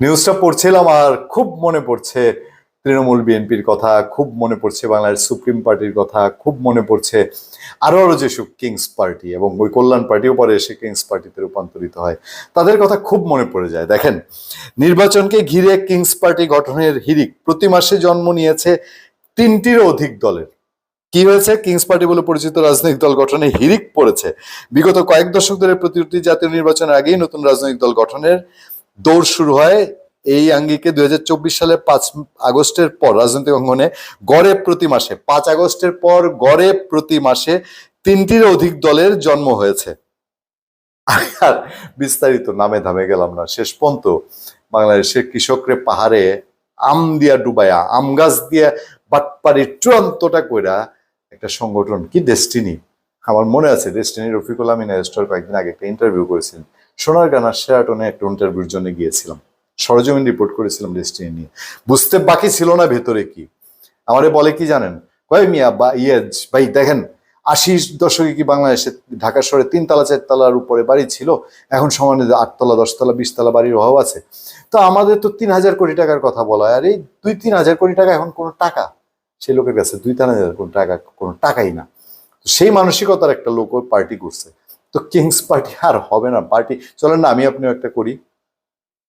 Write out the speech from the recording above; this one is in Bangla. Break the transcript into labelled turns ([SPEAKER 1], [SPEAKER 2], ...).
[SPEAKER 1] নিউজটা পড়ছিলাম আর খুব মনে পড়ছে তৃণমূল বিএনপির কথা, খুব মনে পড়ছে বাংলাদেশ সুপ্রিম পার্টির কথা, খুব মনে পড়ছে আরও আরও যেসব কিংস পার্টি এবং ওই কল্যাণ পার্টিও পরে এসে কিংস পার্টিতে রূপান্তরিত হয়, তাদের কথা খুব মনে পড়ে যায়। দেখেন, নির্বাচনকে ঘিরে কিংস পার্টি গঠনের হিরিক প্রতি মাসে জন্ম নিয়েছে তিনটিরও অধিক দলের। কি হয়েছে? কিংস পার্টি বলে পরিচিত রাজনৈতিক দল গঠনে হিরিক পড়েছে। বিগত কয়েক দশক ধরে প্রতিটি জাতীয় নির্বাচনের আগেই নতুন রাজনৈতিক দল গঠনের দৌড় শুরু হয় এই আঙ্গিকে দুই হাজার চব্বিশ সালে পাঁচ আগস্টের পর রাজনৈতিক অঙ্গনে গড়ে প্রতি মাসে, পাঁচ আগস্টের পর গড়ে প্রতি মাসে তিনটির অধিক দলের জন্ম হয়েছে। আর বিস্তারিত নামে ধামে গেলাম না, শেষ পর্যন্ত বাংলাদেশের কৃষকরে পাহাড়ে আম দিয়া ডুবাইয়া আম গাছ দিয়া বাটপাড়ির চূড়ান্তটা কইরা একটা সংগঠন কি ডেস্টিনি আমার মনে আছে ডেস্টিনি রফিকুল আমিন এস্টর কয়েকদিন আগে একটা ইন্টারভিউ করেছিলেন। সোনার গানার শেরাটনে একটা ইন্টারভিউর জন্য গিয়েছিলাম। সরজমিন রিপোর্ট করেছিলাম ডেস্টিনি নিয়ে। বুঝতে বাকি ছিল না ভেতরে কি। আমারে বলে কি জানেন? কয় মিয়া, বা ইয়ে ভাই দেখেন আশি দশকে কি বাংলাদেশে ঢাকা শহরে তিনতলা, চারতলার উপরে বাড়ি ছিল? এখন সমানে আটতলা, দশতলা, বিশতলা বাড়ির অভাব আছে। তো আমাদের তো তিন হাজার কোটি টাকার কথা বলা হয়। আর এই দুই তিন হাজার কোটি টাকা এখন কোনো টাকা। সেই লোকের কাছে দুই তিন হাজার কোটি টাকা কোনো টাকাই না। সেই মানসিকতার একটা লোক পার্টি করছে। তো কিংস পার্টি আর হবে না। পার্টি চলেন না, আমি আপনিও একটা করি।